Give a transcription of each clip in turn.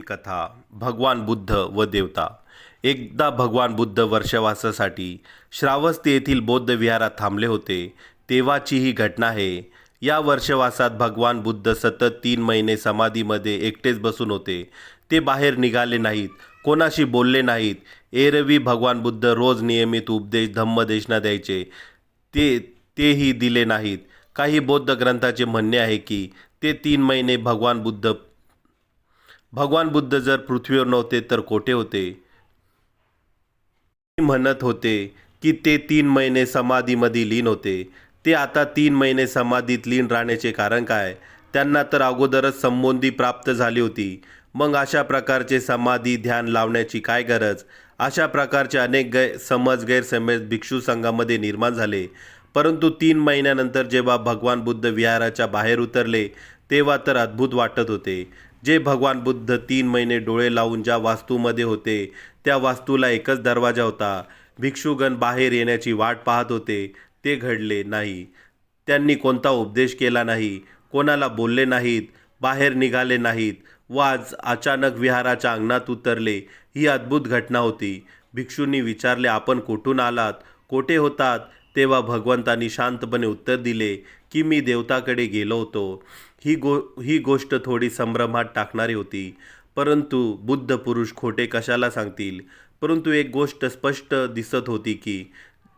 कथा भगवान बुद्ध व देवता. एकदा भगवान बुद्ध वर्षवासासाठी श्रावस्ती येथील बौद्ध विहारात थांबले होते तेव्हाची ही घटना आहे. या वर्षवासात भगवान बुद्ध सतत तीन महिने समाधीमध्ये एकटेच बसून होते. ते बाहेर निघाले नाहीत कोणाशी बोलले नाहीत. एरवी भगवान बुद्ध रोज नियमित उपदेश धम्मदेशना द्यायचे. ते तेही दिले नाहीत. काही बौद्ध ग्रंथाचे म्हणणे आहे की ते तीन महिने भगवान बुद्ध भगवान बुद्ध जर पृथ्वीवर नव्हते तर कोठे होते? म्हणत होते की ते तीन महिने समाधीमध्ये लीन होते. ते आता तीन महिने समाधीत लीन राहण्याचे कारण काय? त्यांना तर अगोदरच संबोधी प्राप्त झाली होती. मग अशा प्रकारचे समाधी ध्यान लावण्याची काय गरज? अशा प्रकारचे अनेक गै समज गैरसमज भिक्षू संघामध्ये निर्माण झाले. परंतु तीन महिन्यानंतर जेव्हा भगवान बुद्ध विहाराच्या बाहेर उतरले तेव्हा तर अद्भुत वाटत होते. जे भगवान बुद्ध तीन महिने डोळे लावून ज्या वास्तूमध्ये होते त्या वास्तूला एकच दरवाजा होता. भिक्षुगण बाहेर येण्याची वाट पाहत होते. ते घडले नाही. त्यांनी कोणता उपदेश केला नाही. कोणाला बोलले नाहीत. बाहेर निघाले नाहीत. व आज अचानक विहाराच्या अंगणात उतरले. ही अद्भुत घटना होती. भिक्षूंनी विचारले आपण कुठून आलात? कोठे होतात? तेव्हा भगवंतांनी शांतपणे उत्तर दिले की मी देवताकडे गेलो होतो. ही गो ही गोष्ट थोडी संभ्रमात टाकणारी होती. परंतु बुद्ध पुरुष खोटे कशाला सांगतील? परंतु एक गोष्ट स्पष्ट दिसत होती की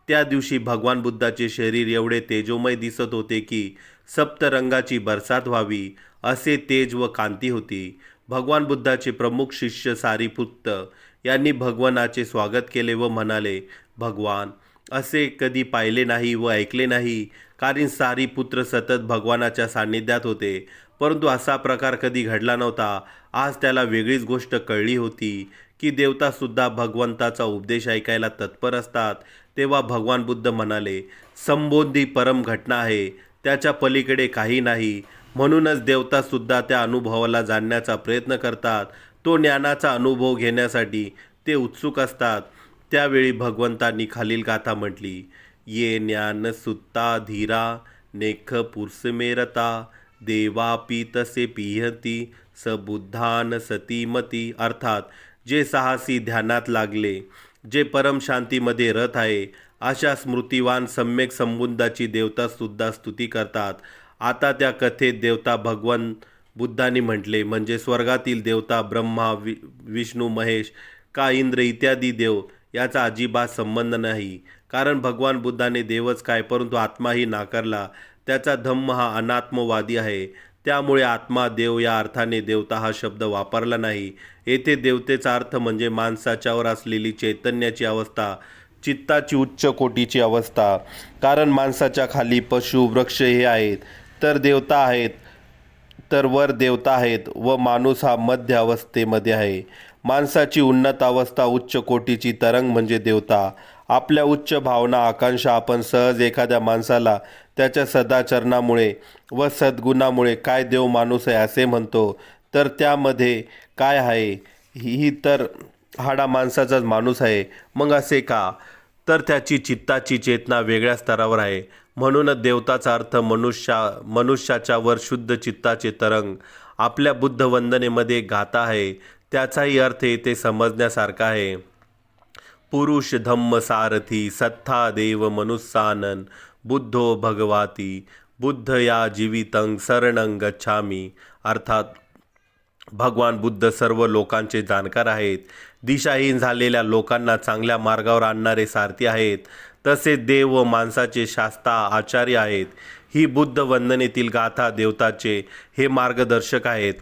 त्या दिवशी भगवान बुद्धाचे शरीर एवढे तेजोमय दिसत होते की सप्तरंगाची बरसात व्हावी असे तेज व कांती होती. भगवान बुद्धाचे प्रमुख शिष्य सारीपुत्त यांनी भगवानाचे स्वागत केले व म्हणाले भगवान असे कधी पाहिले नाही व ऐकले नाही कारण सारी पुत्र सतत भगवानाच्या सान्निध्यात होते. परंतु असा प्रकार कधी घडला नव्हता. आज त्याला वेगळीच गोष्ट कळली होती की देवतासुद्धा भगवंताचा उपदेश ऐकायला तत्पर असतात. तेव्हा भगवान बुद्ध म्हणाले संबोधी परम घटना आहे. त्याच्या पलीकडे काही नाही. म्हणूनच देवतासुद्धा त्या अनुभवाला जाणण्याचा प्रयत्न करतात. तो ज्ञानाचा अनुभव घेण्यासाठी ते उत्सुक असतात. त्यावेळी भगवंतांनी खालील गाथा म्हटली ये ज्ञान सुत्ता धीरा नेख पुरुषमेरता देवापी तसे पिहती सबुद्धान सतीमती. अर्थात जे साहसी ध्यानात लागले जे परम शांतीमध्ये रथ आहे अशा स्मृतिवान सम्यक संबुद्धाची देवतासुद्धा स्तुती करतात. आता त्या कथेत देवता भगवान बुद्धांनी म्हटले म्हणजे स्वर्गातील देवता ब्रह्मा वि विष्णू महेश का इंद्र इत्यादी देव याचा अजिबात संबंध नाही. कारण भगवान बुद्धाने देवच काय परंतु आत्माही नाकारला. त्याचा धम्म हा अनात्मवादी आहे. त्यामुळे आत्मा देव या अर्थाने देवता हा शब्द वापरला नाही. येथे देवतेचा अर्थ म्हणजे माणसाच्यावर असलेली चैतन्याची अवस्था चित्ताची उच्च कोटीची अवस्था. कारण माणसाच्या खाली पशु वृक्ष हे आहेत तर देवता आहेत तर वर देवता आहेत व माणूस हा मध्य अवस्थेमध्ये आहे. माणसाची उन्नत अवस्था उच्च कोटीची तरंग म्हणजे देवता. आपल्या उच्च भावना आकांक्षा आपण सहज एखाद्या माणसाला त्याच्या सदाचरणामुळे व सद्गुणामुळे काय देव माणूस आहे असे म्हणतो तर त्यामध्ये काय आहे? ही तर हाडा माणसाचाच माणूस आहे. मग असे का? तर त्याची चित्ताची चेतना वेगळ्या स्तरावर आहे. म्हणूनच देवताचा अर्थ मनुष्या मनुष्याच्या वर शुद्ध चित्ताचे तरंग आपल्या बुद्ध वंदनेमध्ये गाता आहे. त्याचाही अर्थ येथे समजण्यासारखा आहे. पुरुष धम्म सारथी सत्था देव मनुस्सानन बुद्धो भगवाती बुद्ध या जीवितं सरणंग गच्छामी. अर्थात भगवान बुद्ध सर्व लोकांचे जाणकार आहेत. दिशाहीन झालेल्या लोकांना चांगल्या मार्गावर आणणारे सारथी आहेत. तसेच देव व माणसाचे शास्ता आचार्य आहेत. ही बुद्ध वंदनेतील गाथा देवताचे हे मार्गदर्शक आहेत.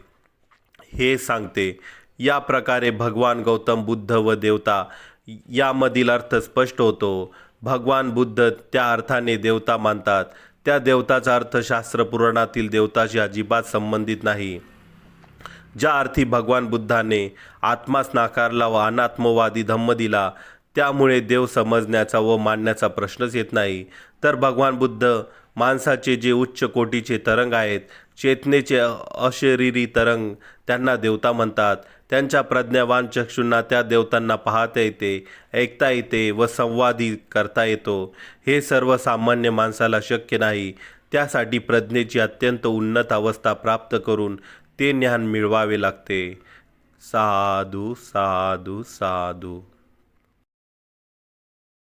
हे सांगते. या प्रकारे भगवान गौतम बुद्ध व देवता यामधील अर्थ स्पष्ट होतो. भगवान बुद्ध त्या अर्थाने देवता मानतात. त्या देवताचा अर्थ शास्त्र पुराणातील देवताशी अजिबात संबंधित नाही. ज्या अर्थी भगवान बुद्धाने आत्मास नाकारला व अनात्मवादी धम्म दिला त्यामुळे देव समजण्याचा व मानण्याचा प्रश्नच येत नाही. तर भगवान बुद्ध माणसाचे जे उच्च कोटीचे तरंग आहेत चेतनेचे अशरीरी तरंग त्यांना देवता म्हणतात. त्यांच्या प्रज्ञावान चक्षुंना त्या देवतांना पाहता येते ऐकता येते व संवादी करता येतो. हे सर्वसामान्य माणसाला शक्य नाही. त्यासाठी प्रज्ञेची अत्यंत उन्नत अवस्था प्राप्त करून ते ज्ञान मिळवावे लागते. साधू साधू साधू.